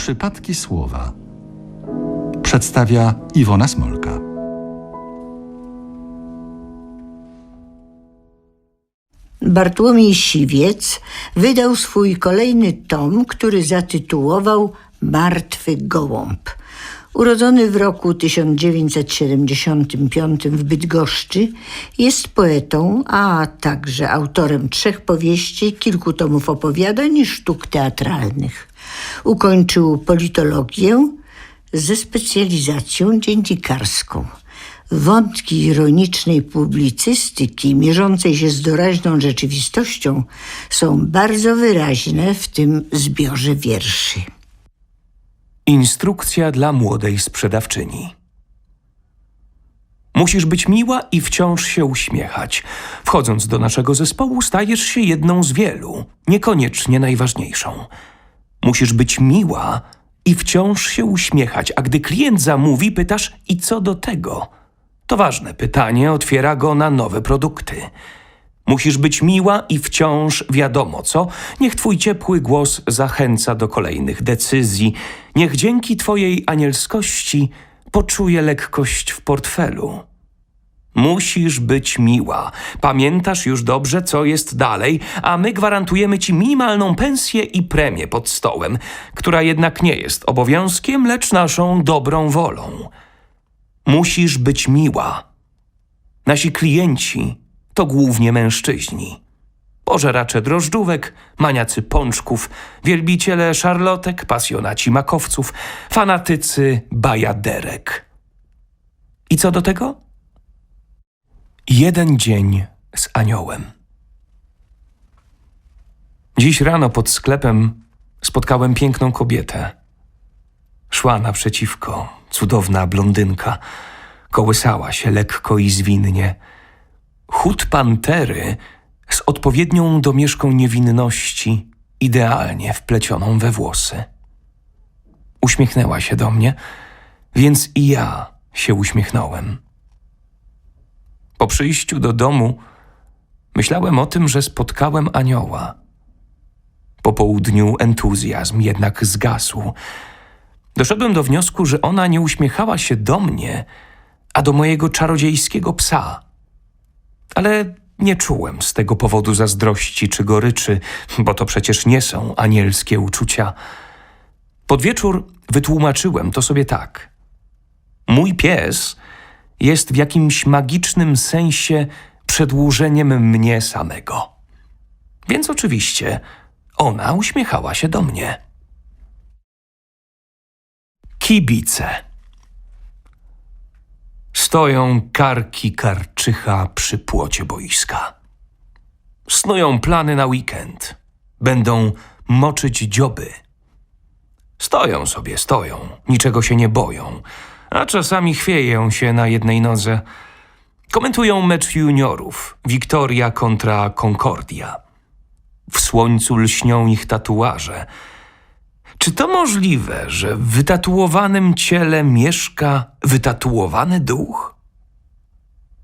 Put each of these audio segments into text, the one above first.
Przypadki słowa. Przedstawia Iwona Smolka. Bartłomiej Siwiec wydał swój kolejny tom, który zatytułował Martwy Gołąb. Urodzony w roku 1975 w Bydgoszczy, jest poetą, a także autorem trzech powieści, kilku tomów opowiadań i sztuk teatralnych. Ukończył politologię ze specjalizacją dziennikarską. Wątki ironicznej publicystyki, mierzącej się z doraźną rzeczywistością, są bardzo wyraźne w tym zbiorze wierszy. Instrukcja dla młodej sprzedawczyni. Musisz być miła i wciąż się uśmiechać. Wchodząc do naszego zespołu, stajesz się jedną z wielu, niekoniecznie najważniejszą. Musisz być miła i wciąż się uśmiechać, a gdy klient zamówi, pytasz: i co do tego? To ważne pytanie otwiera go na nowe produkty. Musisz być miła i wciąż wiadomo co. Niech twój ciepły głos zachęca do kolejnych decyzji. Niech dzięki twojej anielskości poczuje lekkość w portfelu. Musisz być miła. Pamiętasz już dobrze, co jest dalej, a my gwarantujemy ci minimalną pensję i premię pod stołem, która jednak nie jest obowiązkiem, lecz naszą dobrą wolą. Musisz być miła. Nasi klienci to głównie mężczyźni. Pożeracze drożdżówek, maniacy pączków, wielbiciele szarlotek, pasjonaci makowców, fanatycy bajaderek. I co do tego? Jeden dzień z aniołem. Dziś rano pod sklepem spotkałem piękną kobietę. Szła naprzeciwko, cudowna blondynka. Kołysała się lekko i zwinnie. Chód pantery z odpowiednią domieszką niewinności, idealnie wplecioną we włosy. Uśmiechnęła się do mnie, więc i ja się uśmiechnąłem. Po przyjściu do domu myślałem o tym, że spotkałem anioła. Po południu entuzjazm jednak zgasł. Doszedłem do wniosku, że ona nie uśmiechała się do mnie, a do mojego czarodziejskiego psa. Ale nie czułem z tego powodu zazdrości czy goryczy, bo to przecież nie są anielskie uczucia. Pod wieczór wytłumaczyłem to sobie tak. Mój pies jest w jakimś magicznym sensie przedłużeniem mnie samego. Więc oczywiście ona uśmiechała się do mnie. Kibice. Stoją karki karczycha przy płocie boiska. Snują plany na weekend. Będą moczyć dzioby. Stoją sobie, stoją, niczego się nie boją, a czasami chwieją się na jednej nodze. Komentują mecz juniorów Wiktoria kontra Concordia. W słońcu lśnią ich tatuaże. Czy to możliwe, że w wytatuowanym ciele mieszka wytatuowany duch?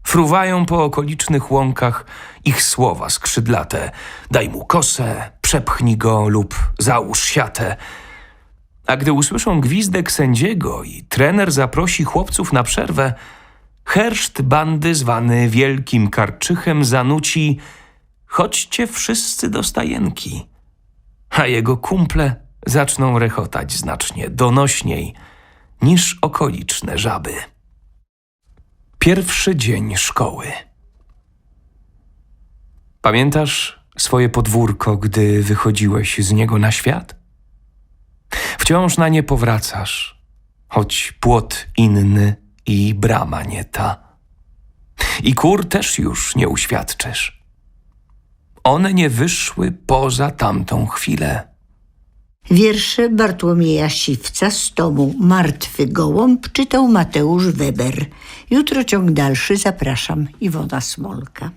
Fruwają po okolicznych łąkach ich słowa skrzydlate. Daj mu kosę, przepchnij go lub załóż siatę. A gdy usłyszą gwizdek sędziego i trener zaprosi chłopców na przerwę, herszt bandy zwany Wielkim Karczychem zanuci Chodźcie wszyscy do stajenki. A jego kumple zaczną rechotać znacznie donośniej niż okoliczne żaby. Pierwszy dzień szkoły. Pamiętasz swoje podwórko, gdy wychodziłeś z niego na świat? Wciąż na nie powracasz, choć płot inny i brama nie ta. I kur też już nie uświadczysz. One nie wyszły poza tamtą chwilę. Wiersze Bartłomieja Siwca z tomu Martwy Gołąb czytał Mateusz Weber. Jutro ciąg dalszy zapraszam Iwona Smolka.